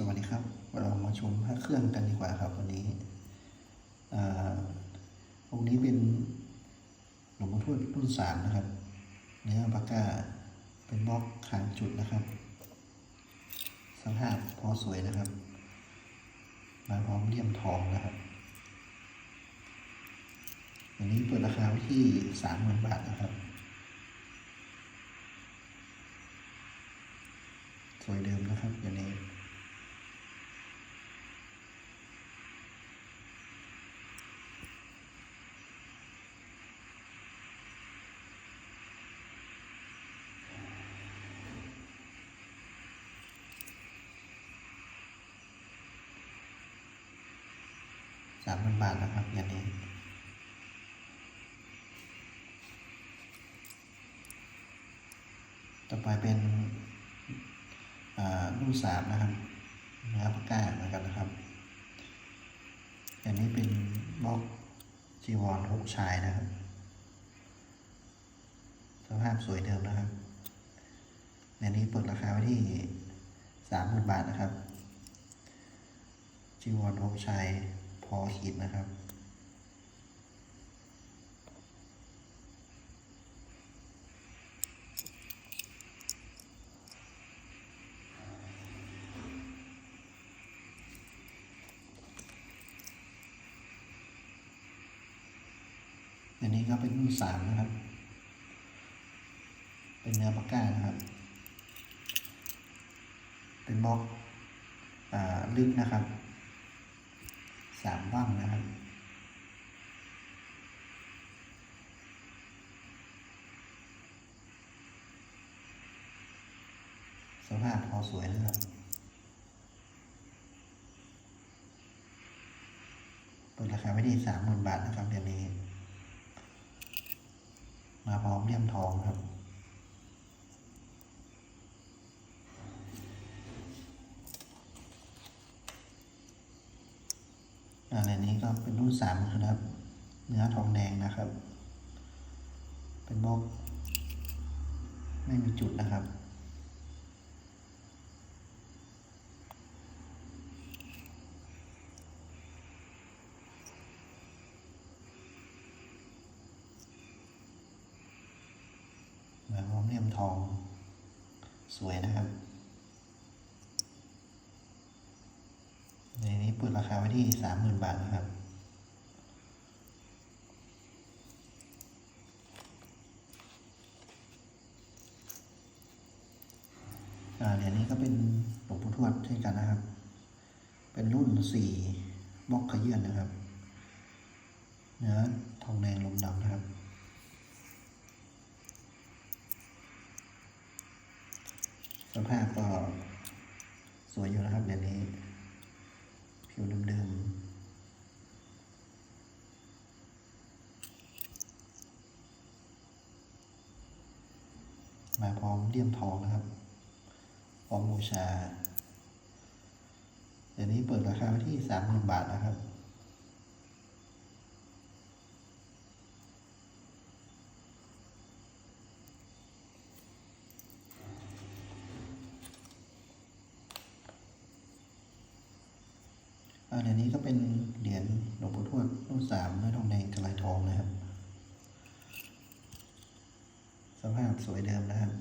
สวัสดีครับ เรามาชมพระเครื่องกันดีกว่าครับวันนี้องค์นี้เป็นหลวงพ่อทวดรุ่นสามนะครับ เนื้อปากกาเป็นบล็อกขางจุดนะครับ สภาพพอสวยนะครับ มาพร้อมเลี่ยมทองนะครับอันนี้เปิดราคาที่สามหมื่นบาทนะครับ สวยเดิมนะครับอย่างนี้ สามพันบาทนะครับอย่างนี้ต่อไปเป็นรุ่นสามนะครับนื้อปากกาเหมือนกันนะครับ อันนี้เป็นบล็อกจีวรหกชายนะครับ สภาพสวยเดิมนะครับในนี้เปิดราคาไว้ที่สามหมื่นบาทนะครับจีวรหกชาย พอขีดนะครับ อันนี้ก็เป็นรุ่นสามนะครับ เป็นเนื้อปากกานะครับ เป็นบล็อกอลึกนะครับ สามบ้างนะครับสภาพพอสวยนะครับเปิดราคาไว้ที่สามหมื่นบาทนะครับเดือนนี้ มาพร้อมเลี่ยมทองครับ อะไรนี้ก็เป็นรุ่นสามนะครับ เนื้อทองแดงนะครับ เป็นบล็อกไม่มีจุดนะครับมาพร้อมเลี่ยมทอง สวยนะครับ ในนี้เปิดราคาไว้ที่สามหมื่นบาทนะครับอ่าเหรียญนี้ก็เป็นหลวงปู่ทวดเช่นกันนะครับ เป็นรุ่นสี่บล็อกขยื่นนะครับ เนื้อทองแดงลมดำนะครับสภาพก็สวยอยู่นะครับเหรียญนี้ ผิวเดิมๆมาพร้อมเลี่ยมทองนะครับ พร้อมบูชาเดี๋ยวนี้เปิดราคาไว้ที่สามหมื่นบาทนะครับ อ่าเดี๋ยวนี้ก็เป็นเหรียญหลวงปู่ทวดรุ่นสามเนื้อทองแดงกระไรทองนะครับ สวยเดิมนะครับ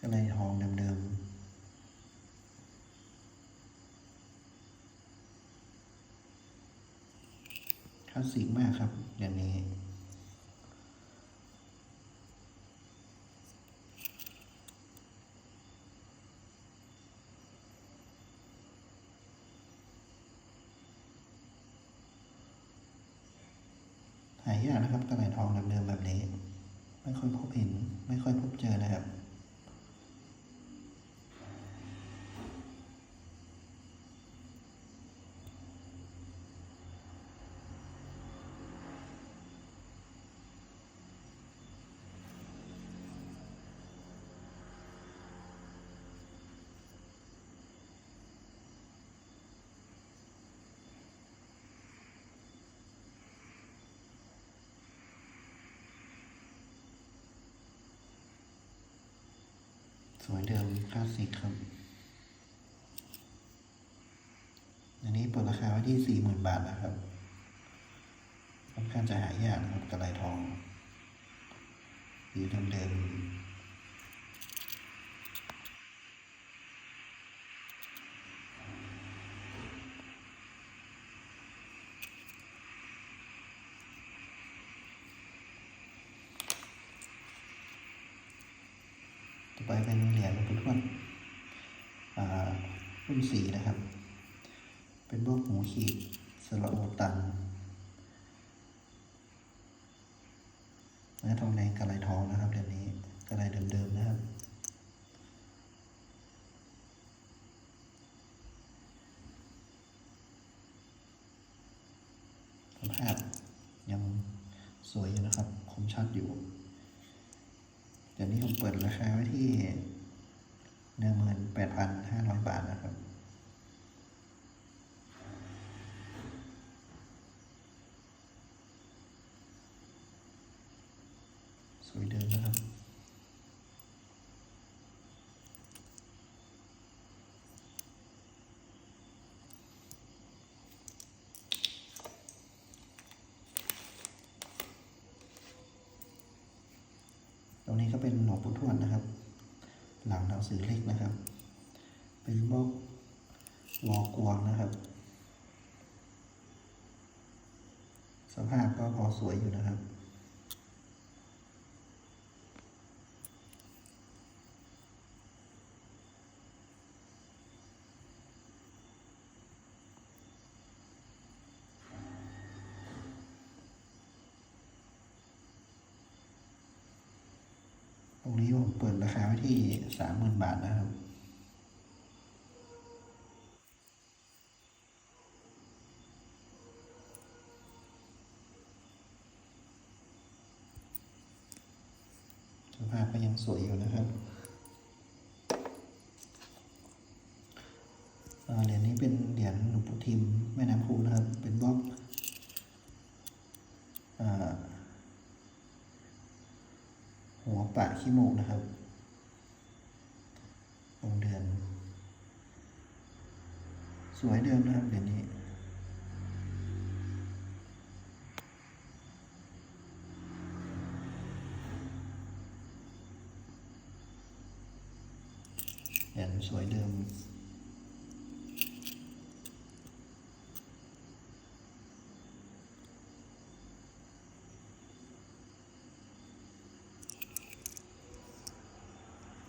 กระไรทองเดิมๆคลาสสิกมากครับเหรียญนี้หายากนะครับกระไหลทองเดิมๆแบบนี้ ไม่ค่อยพบเห็น ไม่ค่อยพบเจอนะครับ วยเดิมคลาสสิกครับ อันนี้เปิดราคาไว้ที่สี่หมื่นบาทนะครับค่อนข้างจะหายากนะครับกระไรทองสีเดิมๆ รุ่สีนะครับ เป็นพวกหูขีดสระโอตันเนื้อทองแดงกระไรทองนะครับเดี๋ยวนี้กระไรเดิมๆนะครับสภาพยังสวยอยู่นะครับ คมชัดอยู่ เดี๋ยวนี้ผมเปิดราคาไว้ที่หนึ่งหมื่นแปดพันห้าร้อยบาทนะครับ สวยเดิมนะครับ ตรงนี้ก็เป็นหลวงปู่ทวดนะครับ หลังหนังสือเล็กนะครับ เป็นบล็อกวอกวางนะครับสภาพก็พอสวยอยู่นะครับ ตรงนี้ผมเปิดราคาไว้ ที่สามหมื่นบาทนะครับสภาพก็ยังสวยอยู่นะครับเหรียญนี้เป็นเหรียญหลวงปู่ทิมแม่น้ำคูนะครับ เป็นบล็อกอหัวปะขี้มูกนะครับ สวยเดิมนะครับเดี๋ยวนี้เหรียญสวยเดิม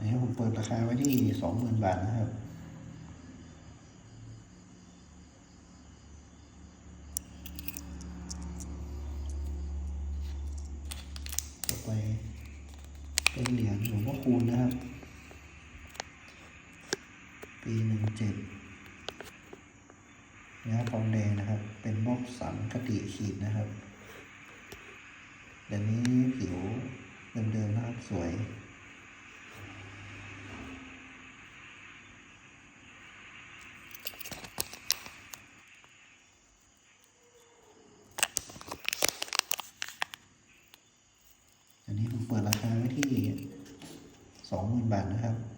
นนี้ผมเปิดราคาไว้ที่สองหมื่นบาทนะครับ 20,000 บาทนะครับ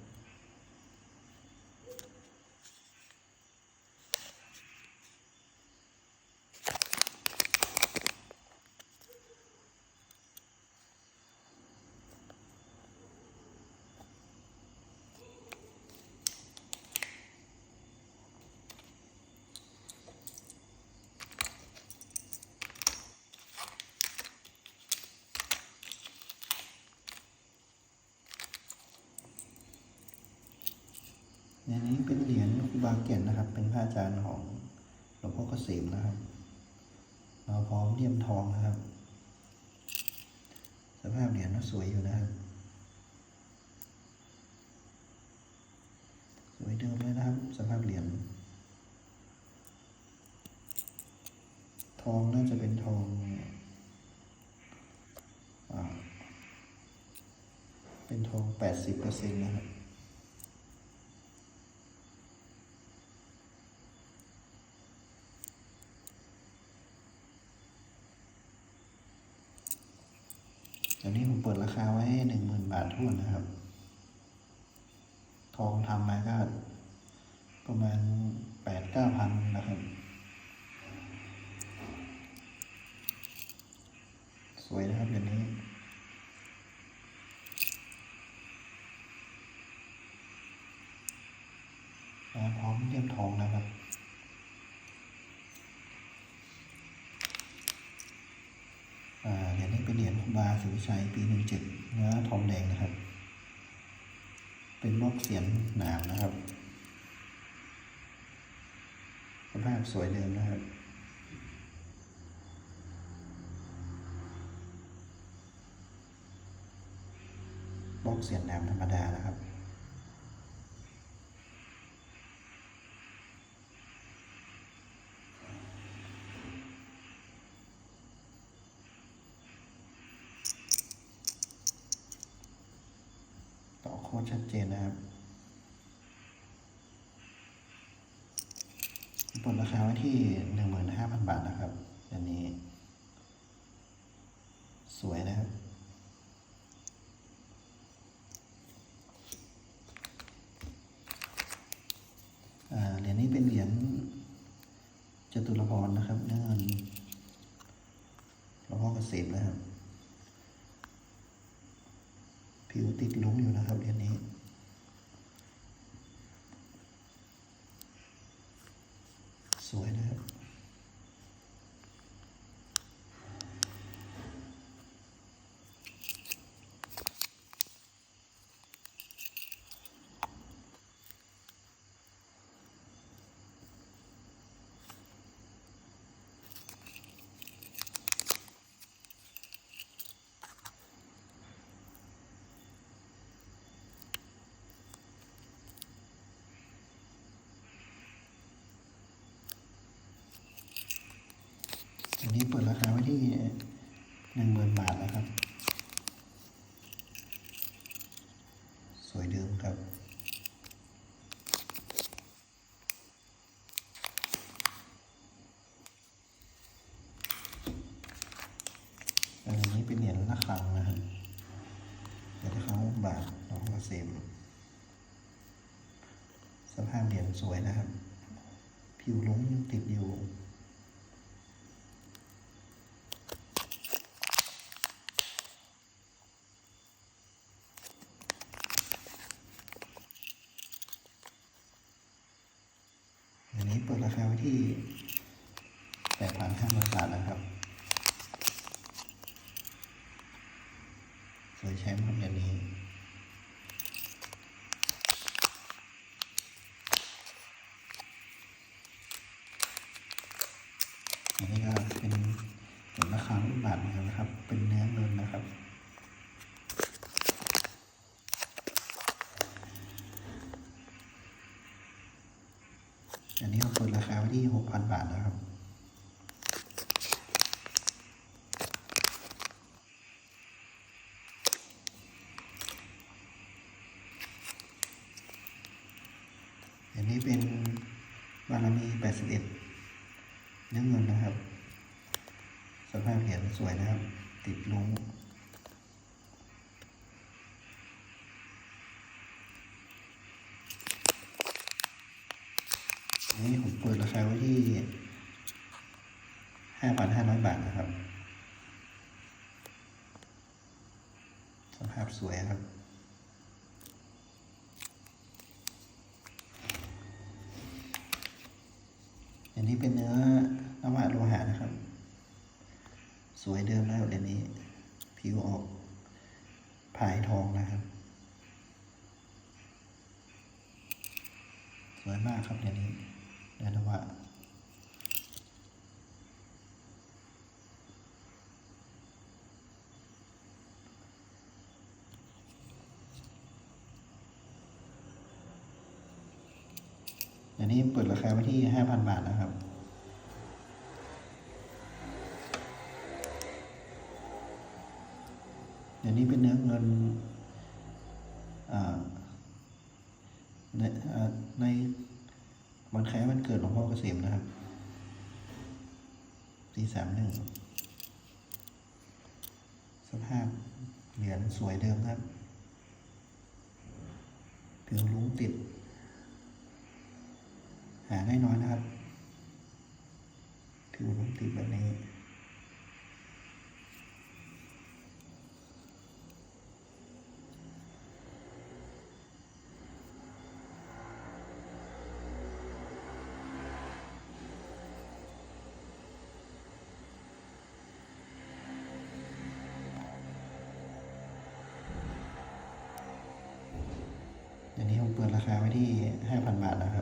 อันนี้เป็นเหรียญครูบาเกียนนะครับ เป็นพระอาจารย์ของหลวงพ่อเกษมนะครับเราพร้อมเลี่ยมทองนะครับ สภาพเหรียญก็สวยอยู่นะครับ สวยเดิมเลยนะครับ สภาพเหรียญทองน่าจะเป็นทองอาเป็นทองแปดสิบเปอร์เซ็นต์นะครับ หมดนะครับ ทองทำมาก็ประมาณแปดเก้าพันนะครับ สวยนะครับอย่างนี้ เหรียญนี้เป็นเหรียญครูบาศรีวิชัยปีหนึ่งเจ็ดเนื้อทองแดงนะครับ เป็นบล็อกเสียนหนามนะครับสภาพสวยเดิมนะครับบล็อกเสียนหนามธรรมดานะครับ ต่อโค้ดชัดเจนนะครับปดราคาไว้ที่หนึ่งหมื่นห้าพันบาทนะครับ อันนี้ สวยนะครับ เหรียญนี้เป็นเหรียญจตุรพรนะครับเนื้อเงินหลวงพ่อเกษมนะครับ ผิวติดหลุมอยู่นะครับเหรียญนี้ สวยนะครับ อันนี้เปิด ราคาไว้ที่หนึ่งหมื่นบาทนะครับ สวยเดิมครับอันนี้เป็นเหรียญละครังนะครับเหรียญละครังบาทหลวงพ่อเกษมสภาพเหรียญสวยนะครับ ผิวลุ้งยังติดอยู่ อันนี้ เปิดราคาไว้ที่8,500บาทนะครับ สวยใชมป์ครับอย่างนี้นี้ก็เป็นผลราคาลูกบาทเหมือนกันนะครับ เป็นเนื้อเงินนะครับ อันนี้เราเปิดราคาไว้ที่6,000บาทนะครับ อันนี้เป็นบารมี81เนื้อเงินนะครับ สภาพเหรียญสวยนะครับ ติดลุงอันนี้ผมเปิดราคาไว้ที่ 5,500 บาทนะครับ สวยครับ อันนี้เป็นเนื้อนวะโลหะนะครับ สวยเดิมแล้วเดี๋ยวนี้ ผิวออกผายทองนะครับ สวยมากครับเดี๋ยวนี้วะ อันนี้เปิดราคาไว้ที่ 5,000 บาทนะครับ เดี๋ยวนี้เป็นเนื้อเงินในในวันคล้ายวันเกิดหลวงพ่อเกษมนะครับปีสามหนึ่งสภาพเหรียญสวยเดิมครับผิวลุ้งติด หาใน้อยๆนะครับถือผมติดแบบนี้ อย่างนี้ผมเปิดราคาไว้ที่ 5,000 บาทนะครับ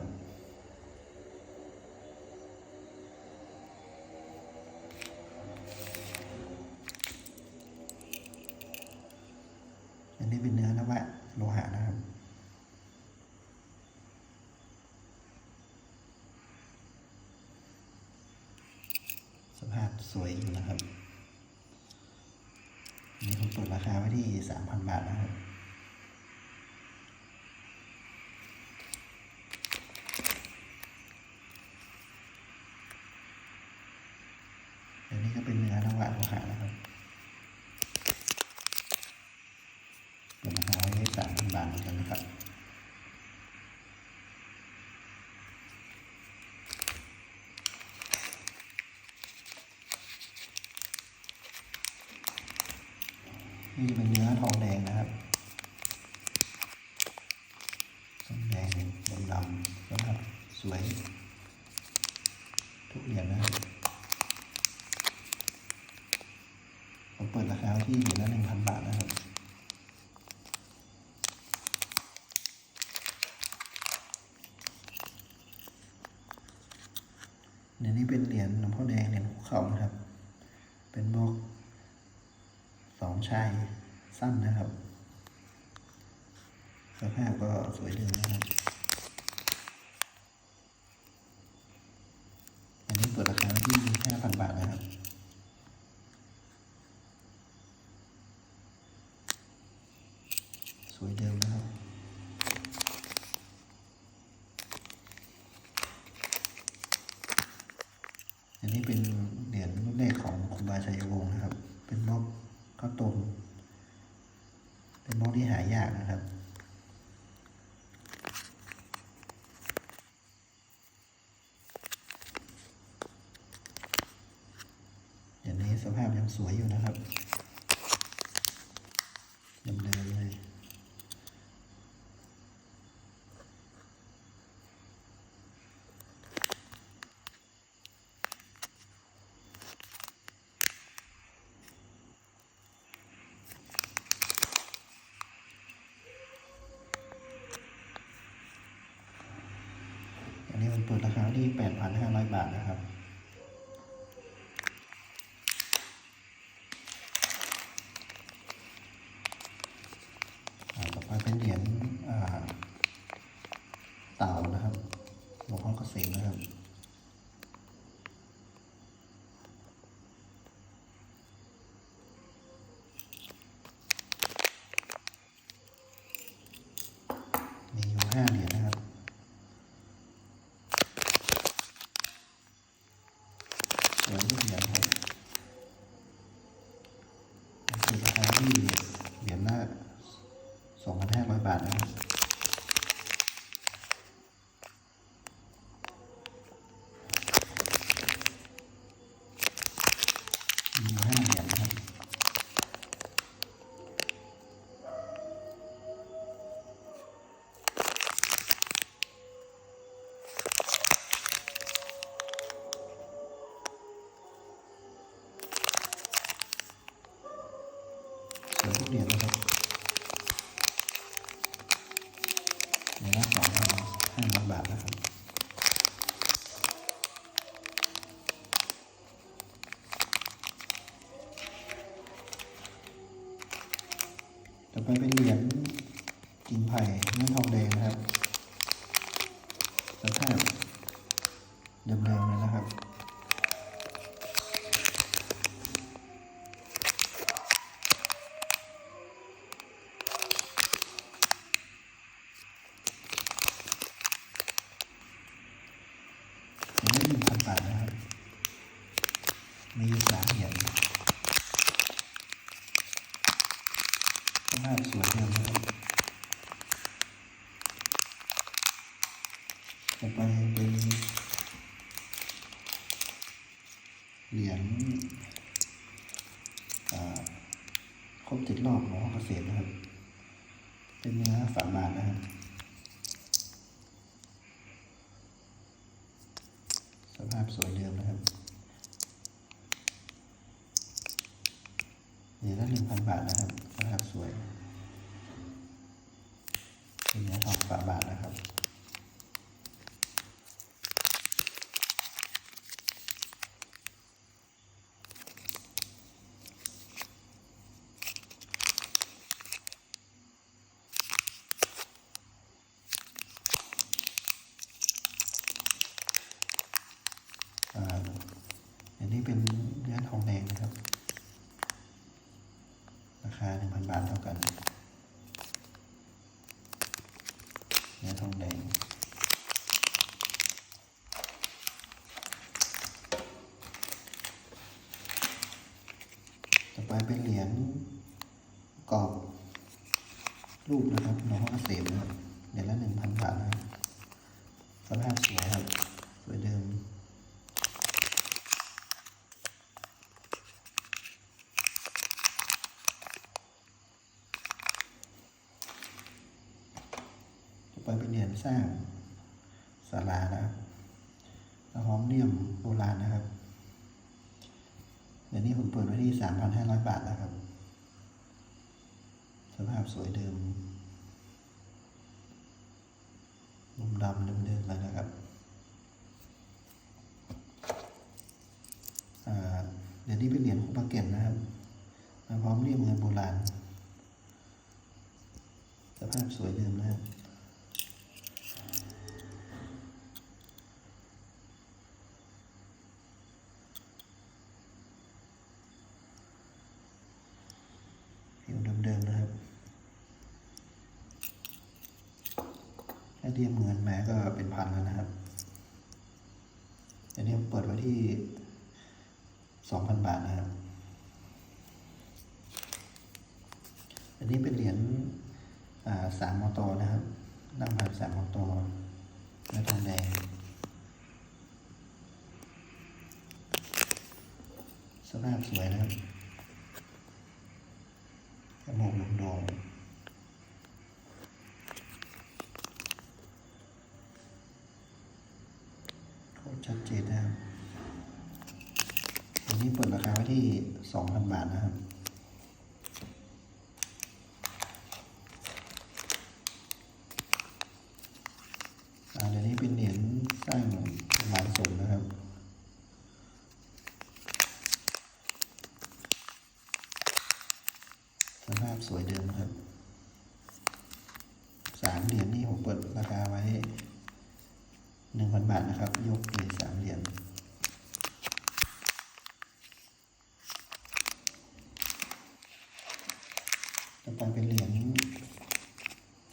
สวยอยู่นะครับ นี่ผมเปิดราคาไว้ที่สามพันบาทนะครับ นี่เป็นเนื้อทองแดงนะครับทองแดงดำดำนะครับ สวย ทุกเหรียญนะครับผมเปิดราคาที่เหรียญละหนึ่งพันบาทนะครับเดี๋ยวนี้เป็นเหรียญหลวงพ่อแดงเหรียญหัวเข่านะครับ สั้นนะครับ สภาพก็สวยดีนะครับิดราคาที่ 8,500 บาทนะครับ ต่อไปเป็นเหรียญเต่านะครับหลวงพ่อเกษมนะครับ มีสามใหญ่ภาพสวยงาม เป็นเหรียญกรอบรูปนะครับหลวงพ่อเกษมนะครับเหรียญละ1,000บาทนะสภาพสวยครับสวยเดิมไปเป็นเหรียญสร้างศาลานะครับแล้วหอมเลี่ยมโบราณนะครับ เดี๋ยวนี้ผมเปิดไว้ที่3,500บาทนะครับ สภาพสวยเดิมมุมดำเดิมๆเลยนะครับเดี๋ยวนี้เป็นเหรียญคุปาเก็ตนะครับมาพร้อมเลี่ยมเงินโบราณ สภาพสวยเดิมนะครับ ผิวเดิมๆนะครับ ถ้าเทียบเงินแม้ก็เป็นพันแล้วนะครับ อันนี้เปิดไว้ที่สองพันบาทนะครับ อันนี้เป็นเหรียญสามมอตอนะครับนั่งผ่านสามมอตอและทองแดงสภาพสวยนะครับจมูกโด่งคตรชัดเจนนะครับอันนี้เปิดราคาไว้ที่ สองพันบาทนะครับอ่าเดี๋ยวนี้เป็นเหรียญสร้างหมานสมนะครับสภาพสวยเดิมครับสามเหรียญนี่ผมเปิดราคาไว้หนึ่งพันบาทนะครับ ยกเลยสามเหรียญต่อ ไปเป็นเหรียญ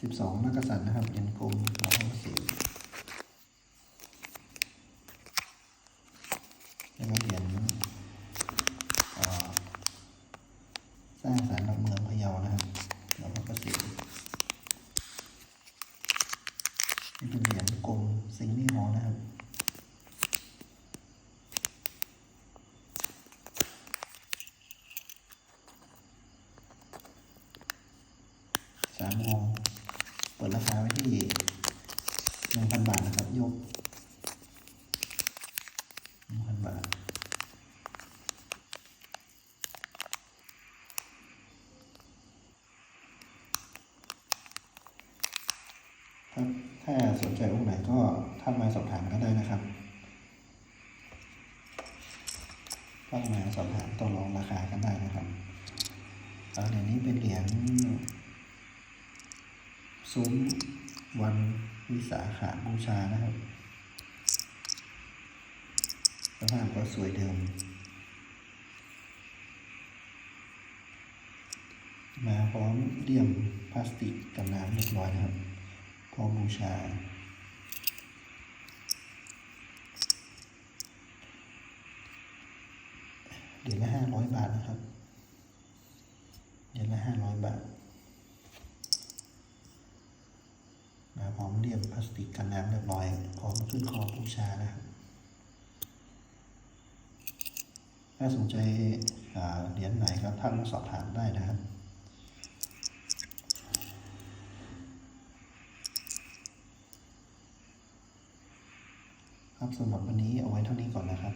สิบสองนักษัตริย์นะครับเหรียญกลมหลวงพ่อเกษมแล้วก็เหรียญอ่า สร้างสารหลักเมืองพะเยานะครับแล้วก็เกษตรนี่เป็นเหรียญกรมซิงนี่ฮอลล์นะครับ สามองค์เปิดราคาไว้ที่หนึ่งพันบาทนะครับ ยกหนึ่งพันบาท ถ้าถ้าสน ใจองค์ไหนก็ทักมาสอบถามก็ได้นะครับทักมาสอบถามต่อรองราคากันได้นะครับแล้วเดี๋ยวนี้เป็นเหรียญซุ้มวันวิสาขาบูชานะครับสภาพก็สวยเดิม มาพร้อมเลี่ยมพลาสติกกันน้ำเรียบร้อยนะครับพร้อมบูชา เหรียญละห้าร้อยบาทนะครับเหรียญละห้าร้อยบาทมาพร้อมเลี่ยมพลาสติกกันน้ำเรียบร้อย พร้อมขึ้นคอบูชานะครับ ถ้าสนใจเหรียญไหนครับท่านมาสอบถามได้นะครับครับสำหรับวันนี้เอาไว้เท่านี้ก่อนนะครับ